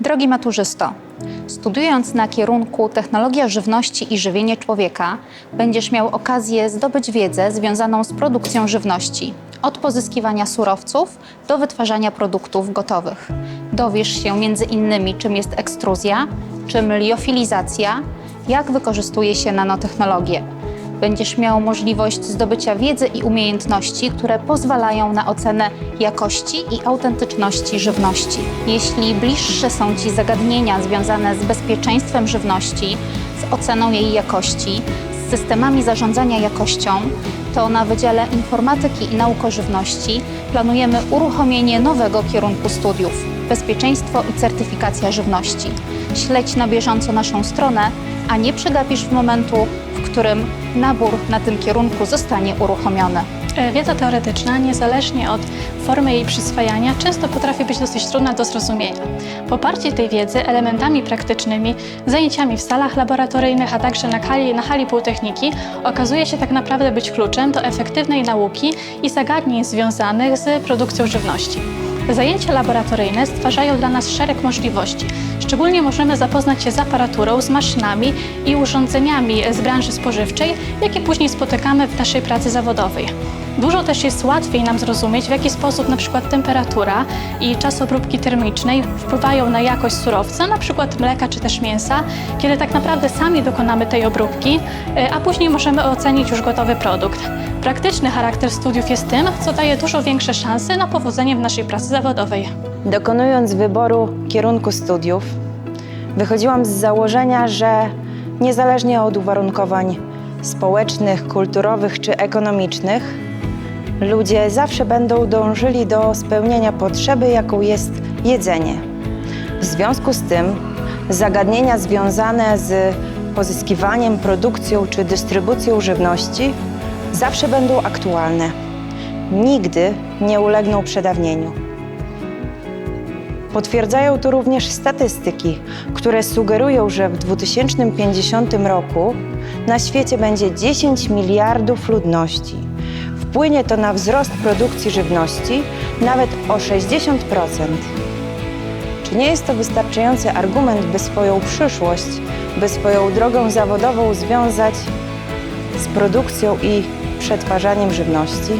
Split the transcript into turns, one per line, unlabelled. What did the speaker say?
Drogi maturzysto, studiując na kierunku Technologia żywności i żywienie człowieka, będziesz miał okazję zdobyć wiedzę związaną z produkcją żywności, od pozyskiwania surowców do wytwarzania produktów gotowych. Dowiesz się między innymi, czym jest ekstruzja, czym liofilizacja, jak wykorzystuje się nanotechnologię. Będziesz miał możliwość zdobycia wiedzy i umiejętności, które pozwalają na ocenę jakości i autentyczności żywności. Jeśli bliższe są Ci zagadnienia związane z bezpieczeństwem żywności, z oceną jej jakości, z systemami zarządzania jakością, to na Wydziale Informatyki i Nauk o Żywności planujemy uruchomienie nowego kierunku studiów Bezpieczeństwo i certyfikacja żywności. Śledź na bieżąco naszą stronę, a nie przegapisz momentu, w którym nabór na tym kierunku zostanie uruchomiony.
E, Wiedza teoretyczna, niezależnie od formy jej przyswajania, często potrafi być dosyć trudna do zrozumienia. Poparcie tej wiedzy elementami praktycznymi, zajęciami w salach laboratoryjnych, a także na hali, na hali półtechniki okazuje się tak naprawdę być kluczem do efektywnej nauki i zagadnień związanych z produkcją żywności. Zajęcia laboratoryjne stwarzają dla nas szereg możliwości. Szczególnie możemy zapoznać się z aparaturą, z maszynami i urządzeniami z branży spożywczej, jakie później spotykamy w naszej pracy zawodowej. Dużo też jest łatwiej nam zrozumieć, w jaki sposób na przykład temperatura i czas obróbki termicznej wpływają na jakość surowca, na przykład mleka czy też mięsa, kiedy tak naprawdę sami dokonamy tej obróbki, y, a później możemy ocenić już gotowy produkt. Praktyczny charakter studiów jest tym, co daje dużo większe szanse na powodzenie w naszej pracy zawodowej.
Dokonując wyboru kierunku studiów, wychodziłam z założenia, że niezależnie od uwarunkowań społecznych, kulturowych czy ekonomicznych, ludzie zawsze będą dążyli do spełnienia potrzeby, jaką jest jedzenie. W związku z tym zagadnienia związane z pozyskiwaniem, produkcją czy dystrybucją żywności zawsze będą aktualne. Nigdy nie ulegną przedawnieniu. Potwierdzają to również statystyki, które sugerują, że w 2050 roku na świecie będzie 10 miliardów ludności. Wpłynie to na wzrost produkcji żywności nawet o 60%. Czy nie jest to wystarczający argument, by swoją przyszłość, by swoją drogą zawodową związać z produkcją i przetwarzaniem żywności?